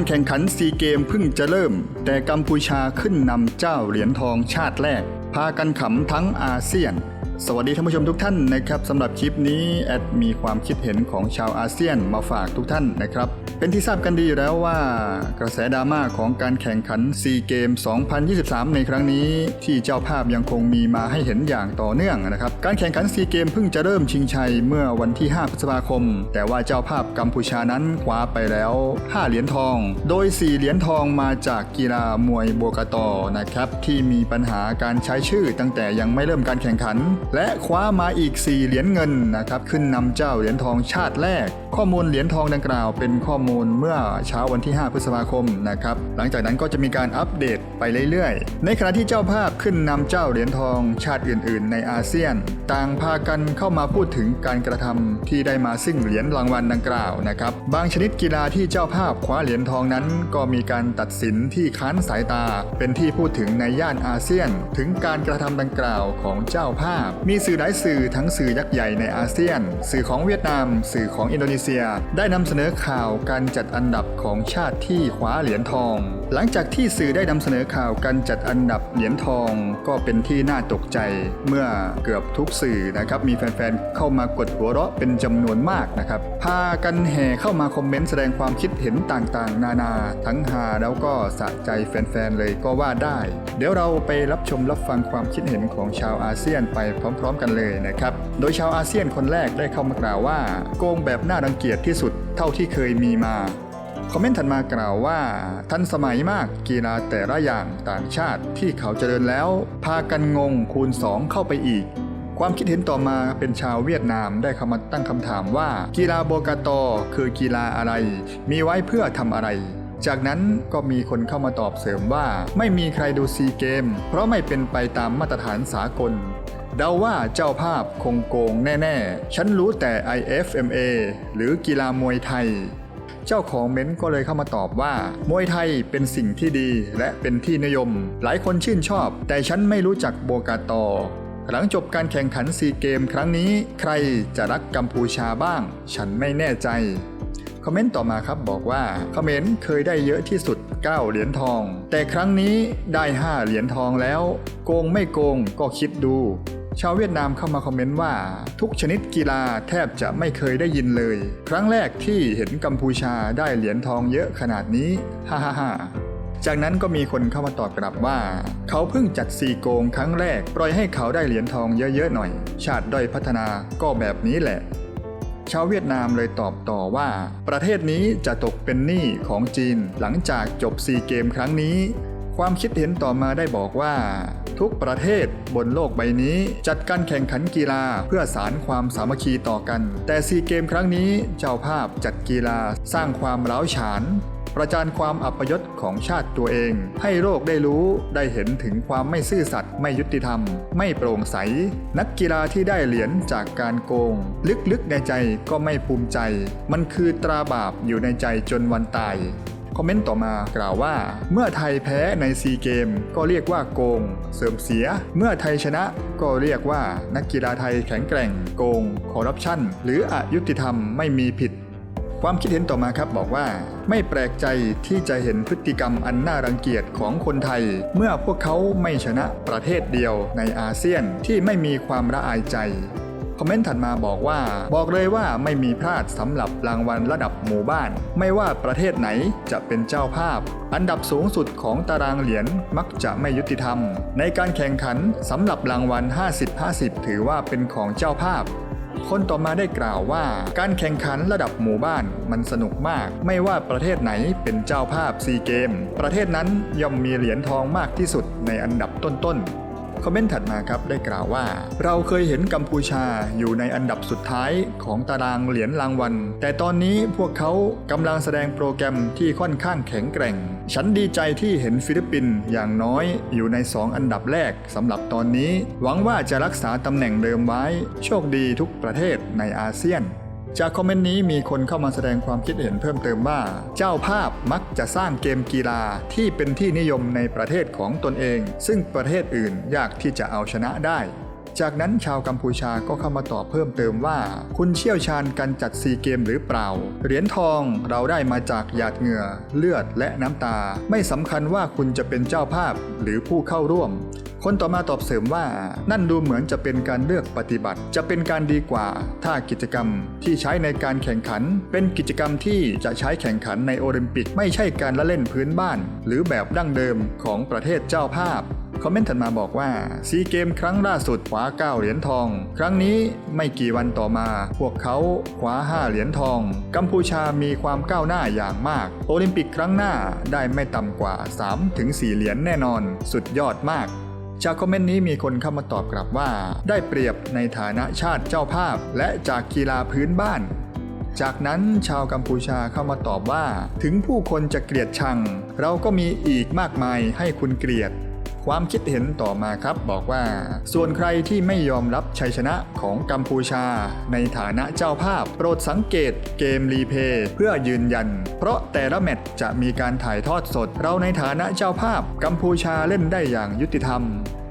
การแข่งขันซีเกมเพิ่งจะเริ่ม แต่กัมพูชาขึ้นนำเจ้าเหรียญทองชาติแรก พากันขำทั้งอาเซียน สวัสดีท่านผู้ชมทุกท่านนะครับสำหรับคลิปนี้แอดมีความคิดเห็นของชาวอาเซียนมาฝากทุกท่านนะครับ เป็นที่ทราบกันดีอยู่แล้วว่ากระแสดราม่าของการแข่งขันซีเกม 2023 ในครั้งนี้ ที่เจ้าภาพยังคงมีมาให้เห็นอย่างต่อเนื่องนะครับการแข่งขันซีเกมเพิ่งจะเริ่มชิงชัยเมื่อวันที่ 5 พฤษภาคม แต่ว่าเจ้าภาพกัมพูชานั้นคว้าไปแล้ว 5 เหรียญทอง โดย 4 เหรียญทองมาจากกีฬามวยโบกตอนะครับที่มีปัญหาการใช้ชื่อตั้งแต่ยังไม่เริ่มการแข่งขันและคว้ามาอีก 4 เหรียญเงินนะครับขึ้นนำเจ้าเหรียญทองชาติแรก ข้อมูลเหรียญทองดังกล่าว เป็นข้อมูลเมื่อเช้าวันที่ 5 พฤษภาคมนะครับหลังจากนั้นก็จะมีการอัปเดตไปเรื่อยๆ ในขณะที่เจ้าภาพขึ้นนำเจ้าเหรียญทองชาติอื่น ๆ ในอาเซียน ต่างพากันเข้ามาพูดถึงการกระทำที่ได้มาซึ่งเหรียญรางวัลดังกล่าวนะครับบางชนิดกีฬาที่เจ้าภาพคว้าเหรียญทองนั้น ก็มีการตัดสินที่ค้านสายตา เป็นที่พูดถึงในย่านอาเซียน ถึงการกระทำดังกล่าวของเจ้าภาพมีสื่อหลายสื่อทั้งสื่อยักษ์ใหญ่ในอาเซียน สื่อของเวียดนาม สื่อของอินโดนีเซีย ได้นำเสนอข่าวการจัดอันดับของชาติที่คว้าเหรียญทอง หลังจากที่สื่อได้นำเสนอข่าวการจัดอันดับเหรียญทองก็เป็นที่น่าตกใจเมื่อเกือบทุกสื่อนะครับมีแฟนๆเข้ามากดหัวเราะเป็นจำนวนมากนะครับพากันแห่เข้ามาคอมเมนต์แสดงความคิดเห็นต่างๆ นานาทั้งฮาแล้วก็สะใจแฟนๆเลยก็ว่าได้ เดี๋ยวเราไปรับชมรับฟังความคิดเห็นของชาวอาเซียนไปพร้อม ๆ กันเลยนะครับโดยชาวอาเซียนคนแรกได้เข้ามากล่าวว่า โกงแบบน่ารังเกียจที่สุดเท่าที่เคยมีมา คอมเมนต์ถัดมากล่าวว่า ทันสมัยมากกีฬาแต่ละอย่างต่างชาติที่เขาเจริญแล้ว พากันงงคูณ 2 เข้าไปอีก ความคิดเห็นต่อมาเป็นชาวเวียดนามได้เข้ามาตั้งคำถามว่า กีฬาโบกาโตคือกีฬาอะไร มีไว้เพื่อทำอะไรจากนั้นก็มีคนเข้ามาตอบเสริมว่า ไม่มีใครดูซีเกม เพราะไม่เป็นไปตามมาตรฐานสากล เดาว่าเจ้าภาพคงโกงแน่ ๆ ฉันรู้แต่ IFMA หรือกีฬามวยไทย เจ้าของเม้นก็เลยเข้ามาตอบว่า มวยไทยเป็นสิ่งที่ดีและเป็นที่นิยม หลายคนชื่นชอบ แต่ฉันไม่รู้จักโบกาตอหลังจบการแข่งขันซีเกมครั้งนี้ ใครจะรักกัมพูชาบ้าง ฉันไม่แน่ใจคอมเมนต์ต่อมาครับบอกว่าคอมเขมรเคยได้เยอะที่สุด 9 เหรียญทอง แต่ครั้งนี้ได้ 5 เหรียญทองแล้ว โกงไม่โกงก็คิดดู ชาวเวียดนามเข้ามาคอมเมนต์ว่า ทุกชนิดกีฬาแทบจะไม่เคยได้ยินเลย ครั้งแรกที่เห็นกัมพูชาได้เหรียญทองเยอะขนาดนี้ฮ่าฮ่าฮ่าจากนั้นก็มีคนเข้ามาตอบกลับว่า เขาเพิ่งจัดซีโกงครั้งแรก ปล่อยให้เขาได้เหรียญทองเยอะๆหน่อย ชาติด้อยพัฒนาก็แบบนี้แหละ ชาวเวียดนามเลยตอบต่อว่า ประเทศนี้จะตกเป็นหนี้ของจีนหลังจากจบซีเกมครั้งนี้ ความคิดเห็นต่อมาได้บอกว่า ทุกประเทศบนโลกใบนี้ จัดการแข่งขันกีฬาเพื่อสารความสามัคคีต่อกัน แต่ซีเกมครั้งนี้เจ้าภาพจัดกีฬาสร้างความร้าวฉานประจานความอัปยศของชาติตัวเอง ให้โลกได้รู้ได้เห็นถึงความไม่ซื่อสัตย์ไม่ยุติธรรม ไม่โปร่งใส นักกีฬาที่ได้เหรียญจากการโกง ลึกๆในใจก็ไม่ภูมิใจ มันคือตราบาปอยู่ในใจจนวันตาย คอมเมนต์ต่อมากล่าวว่า เมื่อไทยแพ้ในซีเกมก็เรียกว่าโกง เสริมเสีย เมื่อไทยชนะก็เรียกว่านักกีฬาไทยแข็งแกร่ง โกง คอร์รัปชันหรืออยุติธรรมไม่มีผิดความคิดเห็นต่อมาครับบอกว่า ไม่แปลกใจที่จะเห็นพฤติกรรมอันน่ารังเกียจของคนไทย เมื่อพวกเขาไม่ชนะประเทศเดียวในอาเซียนที่ไม่มีความละอายใจ คอมเมนต์ถัดมาบอกว่า บอกเลยว่าไม่มีพลาดสำหรับรางวัลระดับหมู่บ้าน ไม่ว่าประเทศไหนจะเป็นเจ้าภาพ อันดับสูงสุดของตารางเหรียญมักจะไม่ยุติธรรม ในการแข่งขันสำหรับรางวัล 50-50 ถือว่าเป็นของเจ้าภาพคนต่อมาได้กล่าวว่า การแข่งขันระดับหมู่บ้านมันสนุกมาก ไม่ว่าประเทศไหนเป็นเจ้าภาพซีเกม ประเทศนั้นย่อมมีเหรียญทองมากที่สุดในอันดับต้นๆ คอมเมนต์ถัดมาครับได้กล่าวว่า เราเคยเห็นกัมพูชาอยู่ในอันดับสุดท้ายของตารางเหรียญรางวัล แต่ตอนนี้พวกเขากำลังแสดงโปรแกรมที่ค่อนข้างแข็งแกร่ง ฉันดีใจที่เห็นฟิลิปปินส์อย่างน้อยอยู่ใน 2 อันดับแรกสำหรับตอนนี้ หวังว่าจะรักษาตำแหน่งเดิมไว้ โชคดีทุกประเทศในอาเซียน จากคอมเมนต์นี้มีคนเข้ามาแสดงความคิดเห็นเพิ่มเติมว่า เจ้าภาพมักจะสร้างเกมกีฬาที่เป็นที่นิยมในประเทศของตนเอง ซึ่งประเทศอื่นยากที่จะเอาชนะได้จากนั้นชาวกัมพูชาก็เข้ามาตอบเพิ่มเติมว่า คุณเชี่ยวชาญการจัดซีเกมหรือเปล่า เหรียญทองเราได้มาจากหยาดเหงื่อ เลือดและน้ำตา ไม่สำคัญว่าคุณจะเป็นเจ้าภาพหรือผู้เข้าร่วม คนต่อมาตอบเสริมว่า นั่นดูเหมือนจะเป็นการเลือกปฏิบัติ จะเป็นการดีกว่า ถ้ากิจกรรมที่ใช้ในการแข่งขัน เป็นกิจกรรมที่จะใช้แข่งขันในโอลิมปิก ไม่ใช่การละเล่นพื้นบ้าน หรือแบบดั้งเดิมของประเทศเจ้าภาพคอมเมนต์ถัดมาบอกว่าซีเกมครั้งล่าสุดคว้า 9 เหรียญทอง ครั้งนี้ไม่กี่วันต่อมา พวกเขาคว้า 5 เหรียญทอง กัมพูชามีความก้าวหน้าอย่างมาก โอลิมปิกครั้งหน้าได้ไม่ต่ำกว่า 3-4 เหรียญแน่นอน สุดยอดมาก จากคอมเมนต์นี้มีคนเข้ามาตอบกลับว่า ได้เปรียบในฐานะชาติเจ้าภาพ และจากกีฬาพื้นบ้าน จากนั้นชาวกัมพูชาเข้ามาตอบว่า ถึงผู้คนจะเกลียดชัง เราก็มีอีกมากมายให้คุณเกลียด ความคิดเห็นต่อมาครับบอกว่า ส่วนใครที่ไม่ยอมรับชัยชนะของกัมพูชา ในฐานะเจ้าภาพ โปรดสังเกตเกมรีเพย์เพื่อยืนยัน เพราะแต่ละแมตช์จะมีการถ่ายทอดสด เราในฐานะเจ้าภาพ กัมพูชาเล่นได้อย่างยุติธรรม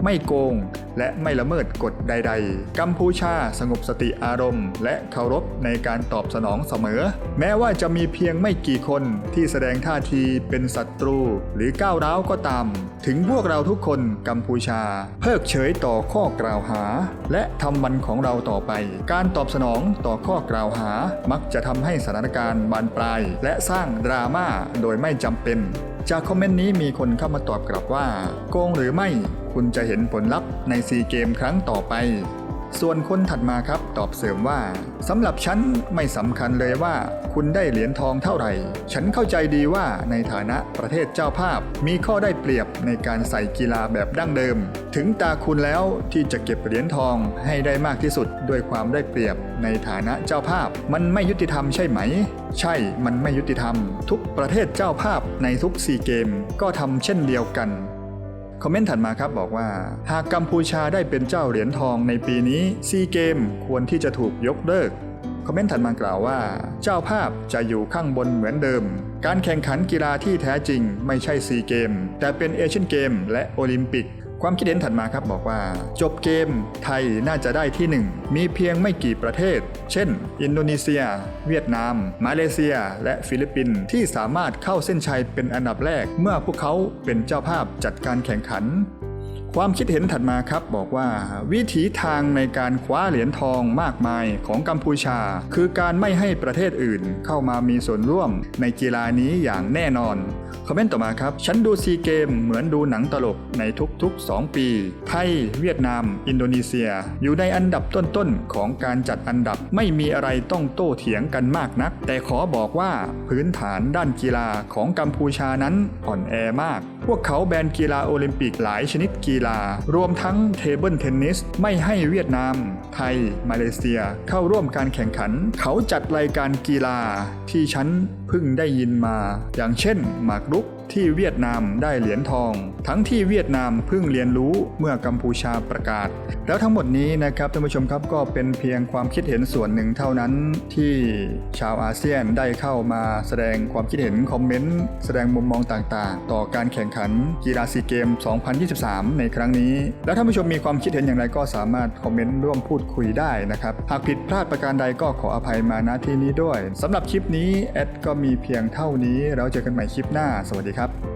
ไม่โกง และไม่ละเมิดกฎใด ๆ กัมพูชาสงบสติอารมณ์ และเคารพในการตอบสนองเสมอ แม้ว่าจะมีเพียงไม่กี่คนที่แสดงท่าทีเป็นศัตรูหรือก้าวร้าวก็ตาม ถึงพวกเราทุกคนกัมพูชา เพิกเฉยต่อข้อกล่าวหา และทำมันของเราต่อไป การตอบสนองต่อข้อกล่าวหามักจะทำให้สถานการณ์บานปลาย และสร้างดราม่าโดยไม่จำเป็น จากคอมเมนต์นี้มีคนเข้ามาตอบกลับว่า โกงหรือไม่คุณจะเห็นผลลัพธ์ในซีเกมครั้งต่อไป ส่วนคนถัดมาครับตอบเสริมว่าสำหรับฉันไม่สำคัญเลยว่า คุณได้เหรียญทองเท่าไหร่ ฉันเข้าใจดีว่าในฐานะประเทศเจ้าภาพ มีข้อได้เปรียบในการใส่กีฬาแบบดั้งเดิม ถึงตาคุณแล้วที่จะเก็บเหรียญทองให้ได้มากที่สุดด้วยความได้เปรียบในฐานะเจ้าภาพ มันไม่ยุติธรรมใช่ไหม ใช่ มันไม่ยุติธรรม ทุกประเทศเจ้าภาพในทุกซีเกมก็ทำเช่นเดียวกัน คอมเมนต์ถัดมาครับบอกว่า หากกัมพูชาได้เป็นเจ้าเหรียญทองในปีนี้ซีเกมควรที่จะถูกยกเลิกคอมเมนต์ถัดมากล่าวว่า เจ้าภาพจะอยู่ข้างบนเหมือนเดิม การแข่งขันกีฬาที่แท้จริงไม่ใช่ซีเกมแต่เป็นเอเชียนเกมและโอลิมปิก ความคิดเห็นถัดมาครับบอกว่า จบเกมไทยน่าจะได้ที่หนึ่งมีเพียงไม่กี่ประเทศ เช่น อินโดนีเซีย เวียดนาม มาเลเซีย และฟิลิปปินส์ที่สามารถเข้าเส้นชัยเป็นอันดับแรก เมื่อพวกเขาเป็นเจ้าภาพจัดการแข่งขัน ความคิดเห็นถัดมาครับบอกว่า วิถีทางในการคว้าเหรียญทองมากมายของกัมพูชา คือการไม่ให้ประเทศอื่นเข้ามามีส่วนร่วมในกีฬานี้อย่างแน่นอนคอมเมนต์ต่อมาครับ ฉันดูซีเกมเหมือนดูหนังตลกในทุกๆ 2 ปี ไทย เวียดนาม อินโดนีเซีย อยู่ในอันดับต้นๆ ของการจัดอันดับไม่มีอะไรต้องโต้เถียงกันมากนัก แต่ขอบอกว่าพื้นฐานด้านกีฬาของกัมพูชานั้นอ่อนแอมาก พวกเขาแบนกีฬาโอลิมปิกหลายชนิดกีฬา รวมทั้งเทเบิลเทนนิสไม่ให้เวียดนาม ไทย มาเลเซีย เข้าร่วมการแข่งขัน เขาจัดรายการกีฬาที่ฉันเพิ่งได้ยินมา อย่างเช่น หมากรุก ที่เวียดนามได้เหรียญทอง ทั้งที่เวียดนามเพิ่งเรียนรู้เมื่อกัมพูชาประกาศ แล้วทั้งหมดนี้นะครับท่านผู้ชมครับก็เป็นเพียงความคิดเห็นส่วนหนึ่งเท่านั้นที่ชาวอาเซียนได้เข้ามาแสดงความคิดเห็นคอมเมนต์แสดงมุมมองต่างๆ ต่อการแข่งขันกีฬาซีเกม 2023 ในครั้งนี้ แล้วท่านผู้ชมมีความคิดเห็นอย่างไรก็สามารถคอมเมนต์ร่วมพูดคุยได้นะครับหากผิดพลาดประการใดก็ขออภัยมาณที่นี้ด้วยสำหรับคลิปนี้แอดก็มีเพียงเท่านี้เราเจอกันใหม่คลิปหน้าสวัสดีครับครับ